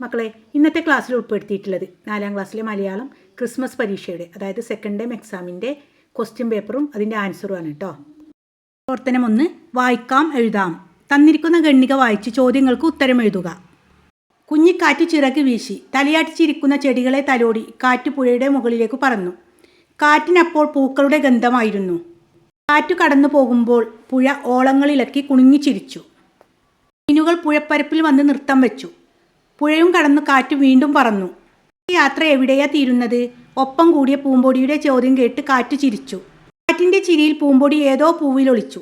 മക്കളെ ഇന്നത്തെ ക്ലാസ്സിൽ ഉൾപ്പെടുത്തിയിട്ടുള്ളത് നാലാം ക്ലാസ്സിലെ മലയാളം ക്രിസ്മസ് പരീക്ഷയുടെ അതായത് സെക്കൻഡ് ടൈം എക്സാമിന്റെ ക്വസ്റ്റ്യൻ പേപ്പറും അതിന്റെ ആൻസറുമാണ് കേട്ടോ പ്രവർത്തനം ഒന്ന് വായിക്കാം എഴുതാം. തന്നിരിക്കുന്ന ഗണ്ണിക വായിച്ച് ചോദ്യങ്ങൾക്ക് ഉത്തരം എഴുതുക. കുഞ്ഞിക്കാറ്റ് ചിറക് വീശി തലയാട്ടിച്ചിരിക്കുന്ന ചെടികളെ തലോടി കാറ്റ് പുഴയുടെ മുകളിലേക്ക് പറന്നു. കാറ്റിനപ്പോൾ പൂക്കളുടെ ഗന്ധമായിരുന്നു. കാറ്റ് കടന്നു പോകുമ്പോൾ പുഴ ഓളങ്ങളിലക്കി കുണുങ്ങിച്ചിരിച്ചു മീനുകൾ പുഴപ്പരപ്പിൽ വന്ന് നൃത്തം വെച്ചു. പുഴയും കടന്നു കാറ്റ് വീണ്ടും പറന്നു. ഈ യാത്ര എവിടെയാ തീരുന്നത്? ഒപ്പം കൂടിയ പൂമ്പൊടിയുടെ ചോദ്യം കേട്ട് കാറ്റ് ചിരിച്ചു. കാറ്റിന്റെ ചിരിയിൽ പൂമ്പൊടി ഏതോ പൂവിലൊളിച്ചു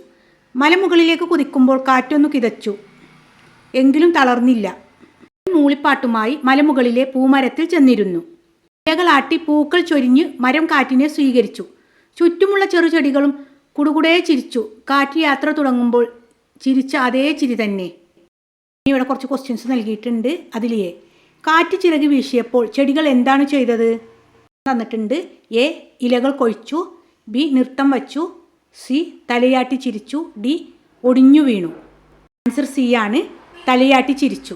മലമുകളിലേക്ക് കുതിക്കുമ്പോൾ കാറ്റൊന്നു കിതച്ചു. എങ്കിലും തളർന്നില്ല. മൂളിപ്പാട്ടുമായി മലമുകളിലെ പൂമരത്തിൽ ചെന്നിരുന്നു. ഇലകളാട്ടി പൂക്കൾ ചൊരിഞ്ഞ് മരം കാറ്റിനെ സ്വീകരിച്ചു. ചുറ്റുമുള്ള ചെറുചെടികളും കുടുകുടേ ചിരിച്ചു. കാറ്റ് യാത്ര തുടങ്ങുമ്പോൾ ചിരിച്ച അതേ ചിരി തന്നെ. ഇവിടെ കുറച്ച് ക്വസ്റ്റ്യൻസ് നൽകിയിട്ടുണ്ട്. അതിലേ കാറ്റ് ചിറക് വീശിയപ്പോൾ ചെടികൾ എന്താണ് ചെയ്തത്? തന്നിട്ടുണ്ട്. എ ഇലകൾ കൊഴിച്ചു. ബി നൃത്തം വച്ചു. സി തലയാട്ടി ചിരിച്ചു. ഡി ഒടിഞ്ഞു വീണു. ആൻസർ സി ആണ്. തലയാട്ടി ചിരിച്ചു.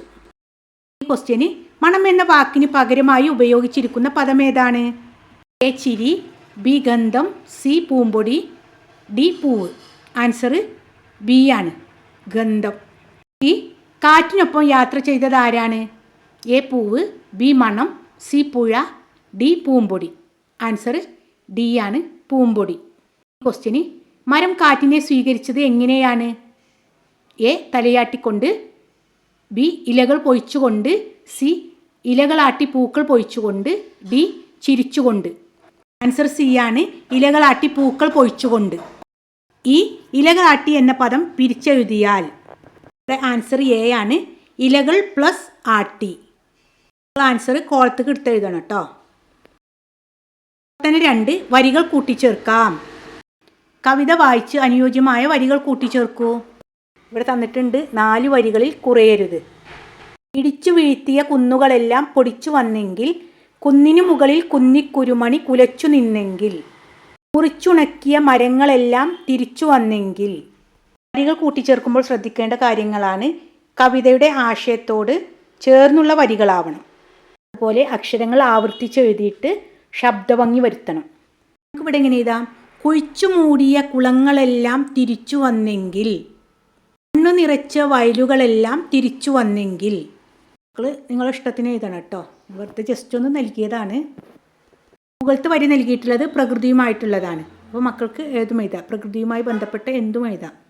ഈ ക്വസ്റ്റ്യന് മണം എന്ന വാക്കിന് പകരമായി ഉപയോഗിച്ചിരിക്കുന്ന പദം ഏതാണ്? എ ചിരി. ബി ഗന്ധം. സി പൂമ്പൊടി. ഡി പൂവ്. ആൻസർ ബി ആണ്. ഗന്ധം. ഈ കാറ്റിനൊപ്പം യാത്ര ചെയ്തത് ആരാണ്? എ പൂവ് ബി മണം സി പുഴ ഡി പൂമ്പൊടി. ആൻസർ ഡി ആണ് പൂമ്പൊടി. ക്വസ്റ്റ്യന് മരം കാറ്റിനെ സ്വീകരിച്ചത് എങ്ങനെയാണ്? എ തലയാട്ടിക്കൊണ്ട് ബി ഇലകൾ പൊഴിച്ചുകൊണ്ട് സി ഇലകളാട്ടി പൂക്കൾ പൊഴിച്ചുകൊണ്ട് ഡി ചിരിച്ചുകൊണ്ട്. ആൻസർ സി ആണ് ഇലകളാട്ടി പൂക്കൾ പൊഴിച്ചുകൊണ്ട്. ഈ ഇലകളാട്ടി എന്ന പദം പിരിച്ചെഴുതിയാൽ. ആൻസർ എ ആണ് ഇലകൾ പ്ലസ് ആർ ആട്ടി ആൻസർ കോളത്തേക്ക് എടുത്ത് എഴുതണം കേട്ടോ. തന്നെ രണ്ട് വരികൾ കൂട്ടിച്ചേർക്കാം. കവിത വായിച്ച് അനുയോജ്യമായ വരികൾ കൂട്ടിച്ചേർക്കൂ. ഇവിടെ തന്നിട്ടുണ്ട് നാല് വരികളിൽ കുറയരുത്. ഇടിച്ചു വീഴ്ത്തിയ കുന്നുകളെല്ലാം പൊടിച്ചു വന്നെങ്കിൽ കുന്നിനു മുകളിൽ കുന്നിക്കുരുമണി കുലച്ചു നിന്നെങ്കിൽ മുറിച്ചുണക്കിയ മരങ്ങളെല്ലാം തിരിച്ചു വന്നെങ്കിൽ വരികൾ കൂട്ടിച്ചേർക്കുമ്പോൾ ശ്രദ്ധിക്കേണ്ട കാര്യങ്ങളാണ് കവിതയുടെ ആശയത്തോട് ചേർന്നുള്ള വരികളാവണം. അതുപോലെ അക്ഷരങ്ങൾ ആവർത്തിച്ച് എഴുതിയിട്ട് ശബ്ദഭംഗി വരുത്തണം. നമുക്ക് ഇവിടെ എങ്ങനെ എഴുതാം? കുഴിച്ചു മൂടിയ കുളങ്ങളെല്ലാം തിരിച്ചു വന്നെങ്കിൽ മണ്ണു നിറച്ച വയലുകളെല്ലാം തിരിച്ചു വന്നെങ്കിൽ. മക്കൾ നിങ്ങളുടെ ഇഷ്ടത്തിന് എഴുതണം കേട്ടോ. വെറുതെ ജസ്റ്റ് ഒന്ന് നൽകിയതാണ്. മുകളത്തെ വരി നൽകിയിട്ടുള്ളത് പ്രകൃതിയുമായിട്ടുള്ളതാണ്. അപ്പോൾ മക്കൾക്ക് ഏതും എഴുതാം. പ്രകൃതിയുമായി ബന്ധപ്പെട്ട എന്തും എഴുതാം.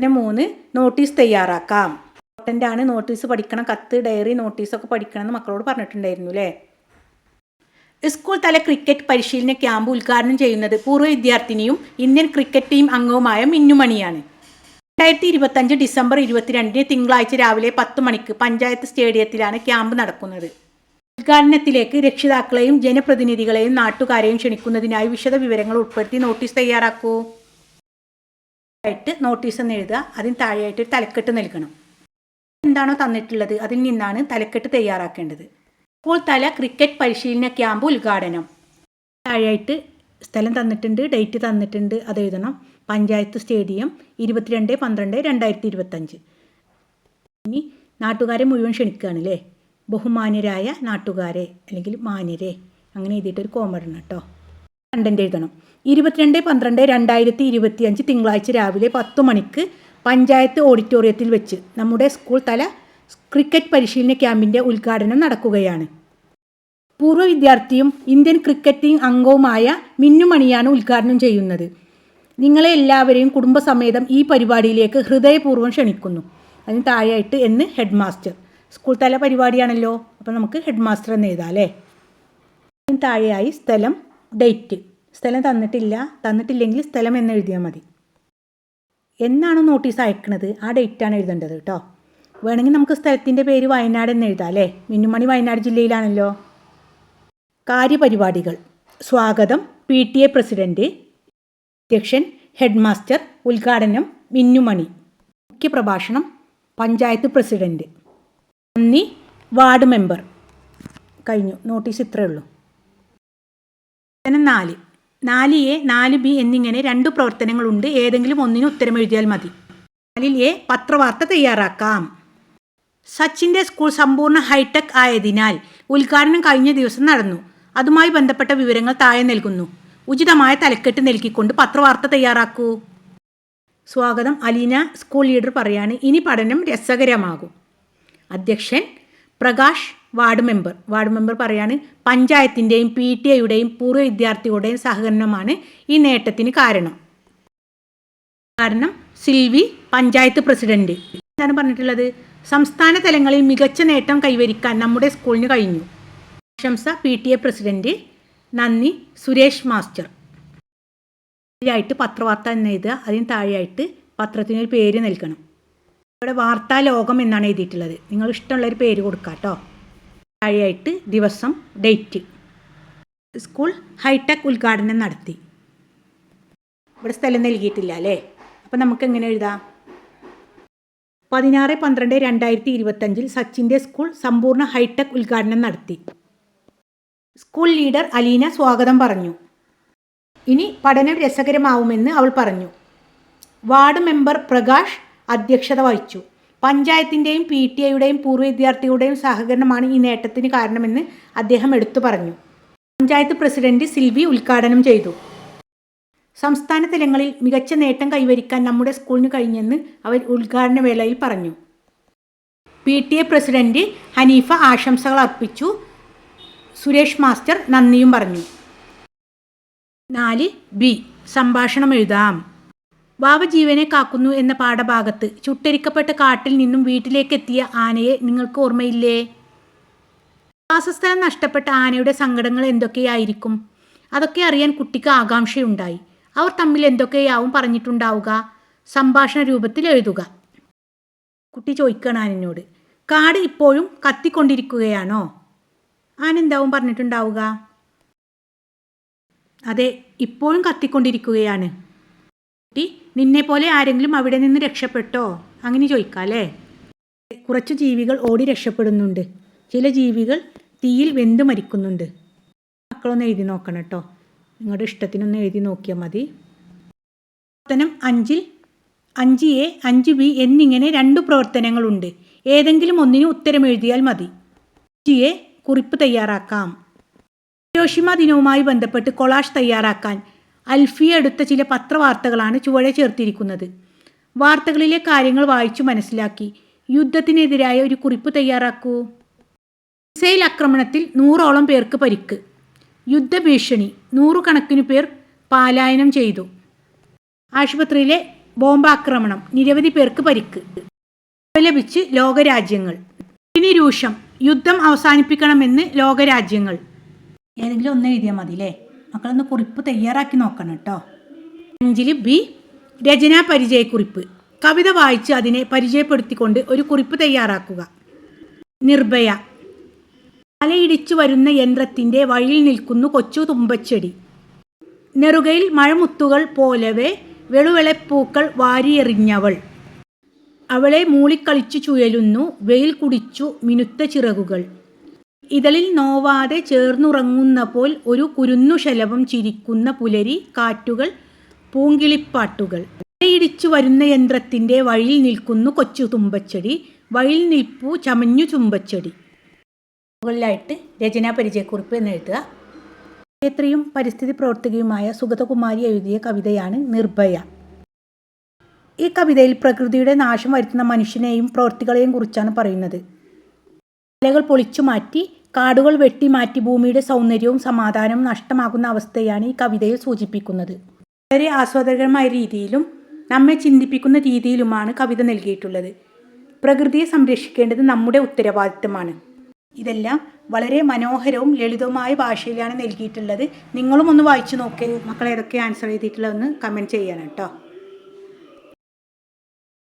പിന്നെ മൂന്ന് നോട്ടീസ് തയ്യാറാക്കാം. ഇമ്പോർട്ടന്റ് ആണ് നോട്ടീസ് പഠിക്കണം കത്ത് ഡയറി നോട്ടീസൊക്കെ പഠിക്കണം എന്ന് മക്കളോട് പറഞ്ഞിട്ടുണ്ടായിരുന്നു അല്ലേ സ്കൂൾ തല ക്രിക്കറ്റ് പരിശീലന ക്യാമ്പ് ഉദ്ഘാടനം ചെയ്യുന്നത് പൂർവ വിദ്യാർത്ഥിനിയും ഇന്ത്യൻ ക്രിക്കറ്റ് ടീം അംഗവുമായ മിന്നുമണിയാണ് രണ്ടായിരത്തി ഇരുപത്തഞ്ച് ഡിസംബർ ഇരുപത്തിരണ്ടിന് തിങ്കളാഴ്ച രാവിലെ പത്ത് മണിക്ക് പഞ്ചായത്ത് സ്റ്റേഡിയത്തിലാണ് ക്യാമ്പ് നടക്കുന്നത്. ഉദ്ഘാടനത്തിലേക്ക് രക്ഷിതാക്കളെയും ജനപ്രതിനിധികളെയും നാട്ടുകാരെയും ക്ഷണിക്കുന്നതിനായി വിശദ വിവരങ്ങൾ ഉൾപ്പെടുത്തി നോട്ടീസ് തയ്യാറാക്കൂ. ആയിട്ട് നോട്ടീസ് എന്ന് എഴുതുക. അതിന് താഴെയായിട്ട് ഒരു തലക്കെട്ട് നൽകണം. എന്താണോ തന്നിട്ടുള്ളത്? അതിൽ നിന്നാണ് തലക്കെട്ട് തയ്യാറാക്കേണ്ടത്. സ്കൂൾ തല ക്രിക്കറ്റ് പരിശീലന ക്യാമ്പ് ഉദ്ഘാടനം. താഴെയായിട്ട് സ്ഥലം തന്നിട്ടുണ്ട് ഡേറ്റ് തന്നിട്ടുണ്ട് അത് എഴുതണം. പഞ്ചായത്ത് സ്റ്റേഡിയം ഇരുപത്തിരണ്ട് പന്ത്രണ്ട് രണ്ടായിരത്തി ഇരുപത്തഞ്ച് ഇനി നാട്ടുകാരെ മുഴുവൻ ക്ഷണിക്കുകയാണ് അല്ലേ? ബഹുമാന്യരായ നാട്ടുകാരെ അല്ലെങ്കിൽ മാന്യരെ. അങ്ങനെ എഴുതിയിട്ടൊരു കോമഡണം കേട്ടോ. കണ്ടന്റ് എഴുതണം. ഇരുപത്തിരണ്ട് പന്ത്രണ്ട് രണ്ടായിരത്തി ഇരുപത്തി അഞ്ച് തിങ്കളാഴ്ച രാവിലെ പത്ത് മണിക്ക് പഞ്ചായത്ത് ഓഡിറ്റോറിയത്തിൽ വെച്ച് നമ്മുടെ സ്കൂൾ തല ക്രിക്കറ്റ് പരിശീലന ക്യാമ്പിന്റെ ഉദ്ഘാടനം നടക്കുകയാണ്. പൂർവ വിദ്യാർത്ഥിയും ഇന്ത്യൻ ക്രിക്കറ്റ് ടീം അംഗവുമായ മിന്നുമണിയാണ് ഉദ്ഘാടനം ചെയ്യുന്നത്. നിങ്ങളെ എല്ലാവരെയും കുടുംബസമേതം ഈ പരിപാടിയിലേക്ക് ഹൃദയപൂർവം ക്ഷണിക്കുന്നു. അതിന് താഴെയായിട്ട് എന്ന് ഹെഡ് മാസ്റ്റർ സ്കൂൾ തല പരിപാടിയാണല്ലോ. അപ്പോൾ നമുക്ക് ഹെഡ് മാസ്റ്റർ എന്ന് എഴുതാം അല്ലേ? അതിന് താഴെയായി സ്ഥലം ഡേറ്റ് സ്ഥലം തന്നിട്ടില്ല. തന്നിട്ടില്ലെങ്കിൽ സ്ഥലം എന്ന് എഴുതിയാൽ മതി. എന്നാണ് നോട്ടീസ് അയക്കുന്നത് ആ ഡേറ്റാണ് എഴുതേണ്ടത് കേട്ടോ വേണമെങ്കിൽ നമുക്ക് സ്ഥലത്തിന്റെ പേര് വയനാട് എന്ന് എഴുതാം അല്ലേ? മിന്നുമണി വയനാട് ജില്ലയിലാണല്ലോ. കാര്യപരിപാടികൾ. സ്വാഗതം. പി ടി എ പ്രസിഡന്റ് അധ്യക്ഷൻ ഹെഡ് മാസ്റ്റർ ഉദ്ഘാടനം മിന്നുമണി. മുഖ്യപ്രഭാഷണം പഞ്ചായത്ത് പ്രസിഡന്റ് നന്ദി. Ward member. കഴിഞ്ഞു. നോട്ടീസ് ഇത്രയേ ഉള്ളൂ. പ്രവർത്തനം നാല്. നാല് എ നാല് ബി എന്നിങ്ങനെ രണ്ട് പ്രവർത്തനങ്ങളുണ്ട്. ഏതെങ്കിലും ഒന്നിന് ഉത്തരം എഴുതിയാൽ മതി. നാലിൽ എ പത്രവാർത്ത തയ്യാറാക്കാം. സച്ചിന്റെ സ്കൂൾ സമ്പൂർണ ഹൈടെക് ആയതിനാൽ ഉദ്ഘാടനം കഴിഞ്ഞ ദിവസം നടന്നു. അതുമായി ബന്ധപ്പെട്ട വിവരങ്ങൾ താഴെ നൽകുന്നു. ഉചിതമായ തലക്കെട്ട് നൽകിക്കൊണ്ട് പത്രവാർത്ത തയ്യാറാക്കൂ. സ്വാഗതം. അലീന സ്കൂൾ ലീഡർ പറയാണ് ഇനി പഠനം രസകരമാകും. അധ്യക്ഷൻ Prakash ward member. Ward member പറയാണ് പഞ്ചായത്തിന്റെയും പി ടി എയുടെയും പൂർവ വിദ്യാർത്ഥികളുടെയും സഹകരണമാണ് ഈ നേട്ടത്തിന് കാരണം. കാരണം സിൽവി പഞ്ചായത്ത് പ്രസിഡന്റ്. എന്താണ് പറഞ്ഞിട്ടുള്ളത്? സംസ്ഥാന തലങ്ങളിൽ മികച്ച നേട്ടം കൈവരിക്കാൻ നമ്മുടെ സ്കൂളിന് കഴിഞ്ഞു. പ്രശംസ പി ടി എ പ്രസിഡന്റ്. നന്ദി സുരേഷ് മാസ്റ്റർ. ആയിട്ട് പത്രവാർത്ത എന്ന് എഴുതുക. അതിന് താഴെയായിട്ട് പത്രത്തിനൊരു പേര് നൽകണം. ഇവിടെ വാർത്താ ലോകം എന്നാണ് എഴുതിയിട്ടുള്ളത്. നിങ്ങൾ ഇഷ്ടമുള്ളൊരു പേര് കൊടുക്കുക കേട്ടോ താഴെയായിട്ട് ദിവസം ഡേറ്റ് സ്കൂൾ ഹൈടെക് ഉദ്ഘാടനം നടത്തി. ഇവിടെ സ്ഥലം നൽകിയിട്ടില്ല അല്ലേ? അപ്പം നമുക്ക് എങ്ങനെ എഴുതാം? പതിനാറ് പന്ത്രണ്ട് രണ്ടായിരത്തി ഇരുപത്തഞ്ചിൽ സച്ചിന്റെ സ്കൂൾ സമ്പൂർണ ഹൈടെക് ഉദ്ഘാടനം നടത്തി. സ്കൂൾ ലീഡർ അലീന സ്വാഗതം പറഞ്ഞു. ഇനി പഠനം രസകരമാവുമെന്ന് അവൾ പറഞ്ഞു. വാർഡ് മെമ്പർ പ്രകാശ് അധ്യക്ഷത വഹിച്ചു. പഞ്ചായത്തിന്റെയും പി ടി ഐയുടെയും പൂർവ വിദ്യാർത്ഥികളുടെയും സഹകരണമാണ് ഈ നേട്ടത്തിന് കാരണമെന്ന് അദ്ദേഹം എടുത്തു പറഞ്ഞു. പഞ്ചായത്ത് പ്രസിഡന്റ് സിൽവി ഉദ്ഘാടനം ചെയ്തു. സംസ്ഥാന തലങ്ങളിൽ മികച്ച നേട്ടം കൈവരിക്കാൻ നമ്മുടെ സ്കൂളിന് കഴിഞ്ഞെന്ന് അവർ ഉദ്ഘാടന വേളയിൽ പറഞ്ഞു. P T A president Haneefa ആശംസകൾ അർപ്പിച്ചു. സുരേഷ് മാസ്റ്റർ നന്ദിയും പറഞ്ഞു. നാല് ബി. സംഭാഷണം എഴുതാം. വാവ ജീവനെ കാക്കുന്നു എന്ന പാഠഭാഗത്ത് ചുട്ടരിക്കപ്പെട്ട കാട്ടിൽ നിന്നും വീട്ടിലേക്ക് എത്തിയ ആനയെ നിങ്ങൾക്ക് ഓർമ്മയില്ലേ? വാസസ്ഥലം നഷ്ടപ്പെട്ട ആനയുടെ സങ്കടങ്ങൾ എന്തൊക്കെയായിരിക്കും? അതൊക്കെ അറിയാൻ കുട്ടിക്ക് ആകാംക്ഷയുണ്ടായി. അവർ തമ്മിൽ എന്തൊക്കെയാവും പറഞ്ഞിട്ടുണ്ടാവുക? സംഭാഷണ രൂപത്തിൽ എഴുതുക. കുട്ടി ചോദിക്കണം ആനിനോട്. കാട് ഇപ്പോഴും കത്തിക്കൊണ്ടിരിക്കുകയാണോ? ആന എന്താവും പറഞ്ഞിട്ടുണ്ടാവുക? അതെ ഇപ്പോഴും കത്തിക്കൊണ്ടിരിക്കുകയാണ്. കുട്ടി നിന്നെപ്പോലെ ആരെങ്കിലും അവിടെ നിന്ന് രക്ഷപ്പെട്ടോ? അങ്ങനെ ചോദിക്കാം കുറച്ച് കുറച്ചു ജീവികൾ ഓടി രക്ഷപ്പെടുന്നുണ്ട്. ചില ജീവികൾ തീയിൽ വെന്ത് മരിക്കുന്നുണ്ട്. മക്കളൊന്ന് എഴുതി നോക്കണം കേട്ടോ നിങ്ങളുടെ ഇഷ്ടത്തിനൊന്ന് എഴുതി നോക്കിയാൽ മതി. പ്രവർത്തനം അഞ്ചിൽ അഞ്ച് എ അഞ്ച് ബി എന്നിങ്ങനെ രണ്ട് പ്രവർത്തനങ്ങളുണ്ട്. ഏതെങ്കിലും ഒന്നിന് ഉത്തരം എഴുതിയാൽ മതി. അഞ്ച് എ കുറിപ്പ് തയ്യാറാക്കാം. ഹിരോഷിമ ദിനവുമായി ബന്ധപ്പെട്ട് കൊളാഷ് തയ്യാറാക്കാൻ അൽഫിയ എടുത്ത ചില പത്രവാർത്തകളാണ് ചുവടെ ചേർത്തിരിക്കുന്നത്. വാർത്തകളിലെ കാര്യങ്ങൾ വായിച്ചു മനസ്സിലാക്കി. യുദ്ധത്തിനെതിരായ ഒരു കുറിപ്പ് തയ്യാറാക്കൂ. മിസൈൽ ആക്രമണത്തിൽ നൂറോളം പേർക്ക് പരിക്ക്. യുദ്ധഭീഷണി. നൂറുകണക്കിനു പേർ പാലായനം ചെയ്തു. ആശുപത്രിയിലെ ബോംബാക്രമണം. നിരവധി പേർക്ക് പരിക്ക്. അപലപിച്ച് ലോകരാജ്യങ്ങൾ. ഇനി രൂക്ഷം. യുദ്ധം അവസാനിപ്പിക്കണമെന്ന് ലോകരാജ്യങ്ങൾ. ഏതെങ്കിലും ഒന്ന് എഴുതിയാൽ മതി അല്ലേ മക്കളൊന്ന് കുറിപ്പ് തയ്യാറാക്കി നോക്കണം കേട്ടോ. അഞ്ചിൽ ബി രചനാ പരിചയക്കുറിപ്പ്. കവിത വായിച്ച് അതിനെ പരിചയപ്പെടുത്തിക്കൊണ്ട് ഒരു കുറിപ്പ് തയ്യാറാക്കുക. നിർഭയ. തലയിടിച്ചു വരുന്ന യന്ത്രത്തിന്റെ വഴിയിൽ നിൽക്കുന്നു കൊച്ചു തുമ്പച്ചെടി. നെറുകയിൽ മഴമുത്തുകൾ പോലവെ വെളുവെളപ്പൂക്കൾ വാരിയെറിഞ്ഞവൾ. അവളെ മൂളിക്കളിച്ചു ചുഴലുന്നു വെയിൽ കുടിച്ചു മിനുത്ത ചിറകുകൾ. ഇതളിൽ നോവാതെ ചേർന്നുറങ്ങുന്ന പോൽ ഒരു കുരുന്നു ശലഭം ചിരിക്കുന്ന പുലരി കാറ്റുകൾ പൂങ്കിളിപ്പാട്ടുകൾ. ഇടിച്ചു വരുന്ന യന്ത്രത്തിന്റെ വഴിയിൽ നിൽക്കുന്നു കൊച്ചു തുമ്പച്ചെടി വഴിയിൽ നിൽപ്പു ചമഞ്ഞു ചുമ്പച്ചെടി മുകളിലായിട്ട് രചനാ പരിചയക്കുറിപ്പ് എന്ന് എഴുതുക. പരിസ്ഥിതി പ്രവർത്തകയുമായ സുഗതകുമാരി എഴുതിയ കവിതയാണ് നിർഭയ. ഈ കവിതയിൽ പ്രകൃതിയുടെ നാശം വരുത്തുന്ന മനുഷ്യനെയും പ്രവൃത്തികളെയും കുറിച്ചാണ് പറയുന്നത്. മലകൾ പൊളിച്ചു മാറ്റി കാടുകൾ വെട്ടിമാറ്റി ഭൂമിയുടെ സൗന്ദര്യവും സമാധാനവും നഷ്ടമാകുന്ന അവസ്ഥയാണ് ഈ കവിതയിൽ സൂചിപ്പിക്കുന്നത്. വളരെ ആസ്വാദകരമായ രീതിയിലും നമ്മെ ചിന്തിപ്പിക്കുന്ന രീതിയിലുമാണ് കവിത നൽകിയിട്ടുള്ളത്. പ്രകൃതിയെ സംരക്ഷിക്കേണ്ടത് നമ്മുടെ ഉത്തരവാദിത്തമാണ്. ഇതെല്ലാം വളരെ മനോഹരവും ലളിതവുമായ ഭാഷയിലാണ് നൽകിയിട്ടുള്ളത്. നിങ്ങളും ഒന്ന് വായിച്ചു നോക്കി. മക്കൾ ഏതൊക്കെ ആൻസർ ചെയ്തിട്ടുള്ളതെന്ന് കമന്റ് ചെയ്യണം കേട്ടോ